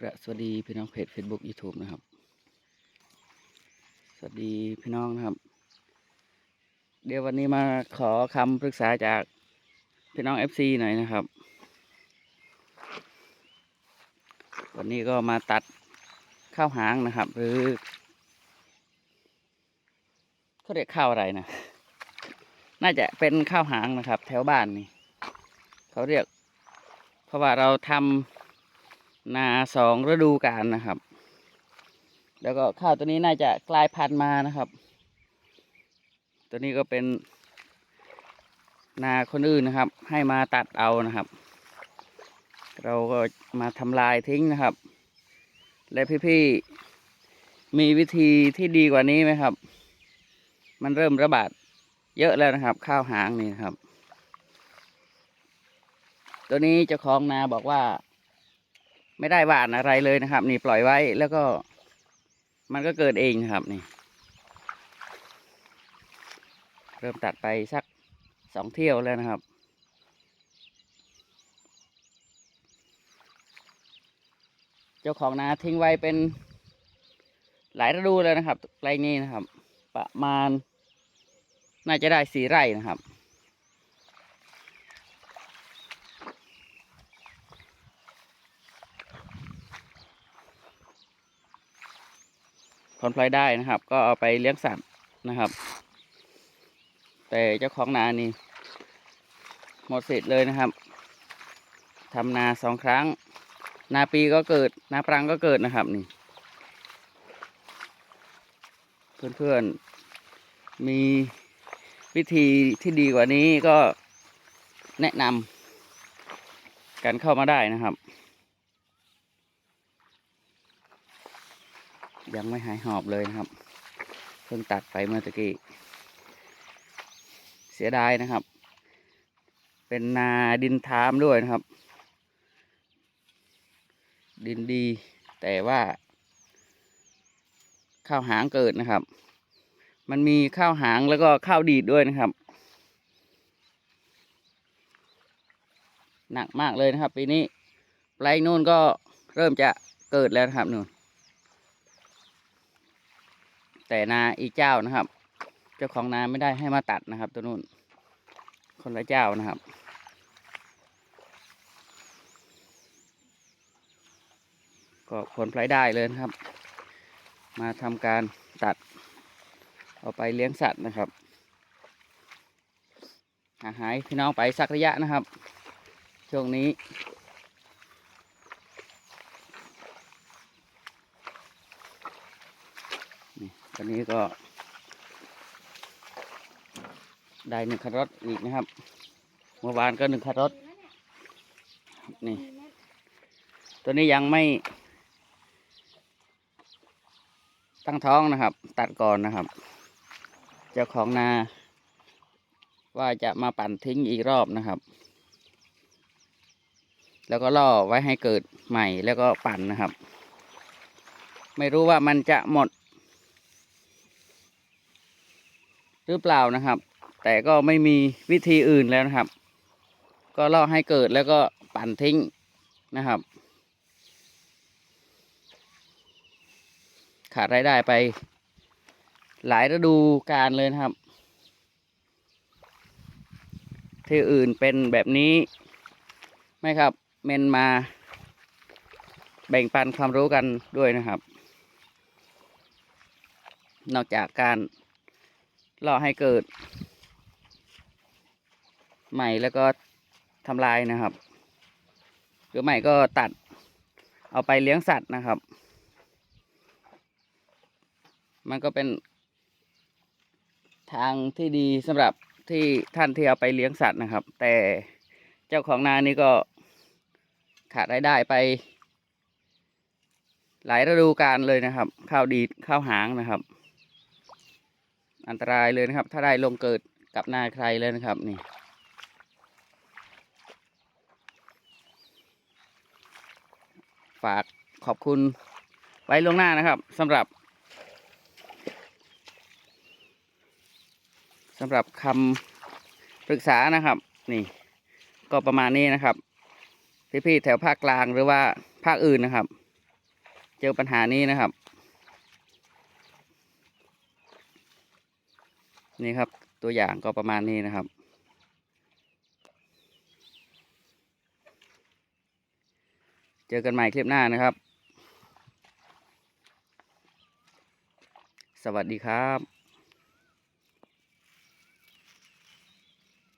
กระสวัสดีพี่น้องเพจ Facebook YouTube นะครับ สวัสดีพี่น้องนะครับ เดี๋ยววันนี้มาขอคำปรึกษาจากพี่น้อง FC หน่อยนะครับ วันนี้ก็มาตัดข้าวหางนะครับ หรือเขาเรียกข้าวอะไรนะ น่าจะเป็นข้าวหางนะครับ แถวบ้านนี่ เขาเรียก เพราะว่าเราทำ นาสองฤดูกาลนะครับ แล้วก็ข้าวตัวนี้น่าจะกลายพันธุ์มานะครับ ตัวนี้ก็เป็นนาคนอื่นนะครับ ให้มาตัดเอานะครับ เราก็มาทำลายทิ้งนะครับ และพี่ๆมีวิธีที่ดีกว่านี้ไหมครับ มันเริ่มระบาดเยอะแล้วนะครับ ข้าวหางนี่นครับ ตัวนี้เจ้าของนาบอกว่า ไม่ได้หวานอะไรเลยนะครับ นี่ปล่อยไว้แล้วก็ มันก็เกิดเองนะครับนี่ เริ่มตัดไปสักสองเที่ยวแล้วนะครับ เจ้าของนาทิ้งไว้เป็นหลายฤดูแล้วนะครับไรนี้นะครับ ประมาณ น่าจะได้สี่ไร่นะครับ ผลพลอยได้นะครับ ก็เอาไปเลี้ยงสัตว์นะครับ แต่เจ้าของนานี่ หมดสิทธิ์เลยนะครับทำนาสองครั้ง นาปีก็เกิด นาปรังก็เกิดนะครับนี่ เพื่อนๆ มีวิธีที่ดีกว่านี้ก็แนะนำกันเข้ามาได้นะครับ ยังไม่หายหอบเลยนะครับ เพิ่งตัดไปเมื่อตะกี้ เสียดายนะครับ เป็นนาดินทามด้วยนะครับ ดินดี แต่ว่า ข้าวหางเกิดนะครับ มันมีข้าวหางแล้วก็ข้าวดีดด้วยนะครับ หนักมากเลยนะครับปีนี้ปลายนู่นก็เริ่มจะเกิดแล้วนะครับนู่น แต่นาอีเจ้านะครับ เจ้าของนาไม่ได้ให้มาตัดนะครับ ตัวนู้นคนละเจ้านะครับ ก็ผลพลอยได้เลยนะครับ มาทำการตัด เอาไปเลี้ยงสัตว์นะครับหาหายพี่น้องไปสักระยะนะครับ ช่วงนี้ ตอนนี้ก็ ได้หนึ่งคันรถอีกนะครับ เมื่อวานก็หนึ่งคันรถนี่ ตัวนี้ยังไม่ ตั้งท้องนะครับ ตัดก่อนนะครับ เจ้าของนา ว่าจะมาปั่นทิ้งอีกรอบนะครับ แล้วก็ล่อไว้ให้เกิดใหม่แล้วก็ปั่นนะครับ ไม่รู้ว่ามันจะหมด หรือเปล่านะครับ แต่ก็ไม่มีวิธีอื่นแล้วนะครับ ก็ล่อให้เกิดแล้วก็ปั่นทิ้งนะครับ ขาดรายได้ไป หลายฤดูกาลเลยนะครับ ที่อื่นเป็นแบบนี้ไหมครับ เมนมาแบ่งปันความรู้กันด้วยนะครับ นอกจากการ ล่อให้เกิด ใหม่แล้วก็ทำลายนะครับ หรือไม่ก็ตัดเอาไปเลี้ยงสัตว์นะครับ มันก็เป็นทางที่ดีสำหรับที่ท่านที่เอาไปเลี้ยงสัตว์นะครับ แต่เจ้าของนานี่ก็ขาดรายได้ไป หลายฤดูกาลเลยนะครับ ข้าวดีข้าวหางนะครับ อันตรายเลยนะครับ ถ้าได้ลงเกิดกับนาใครเลยนะครับนี่ฝากขอบคุณไว้ล่วงหน้านะครับสำหรับสำหรับคำปรึกษานะครับ นี่ ก็ประมาณนี้นะครับ พี่ๆแถวภาคกลางหรือว่าภาคอื่นนะครับ เจอปัญหานี้นะครับ นี่ครับตัวอย่างก็ประมาณนี้นะครับ เจอกันใหม่คลิปหน้านะครับ สวัสดีครับ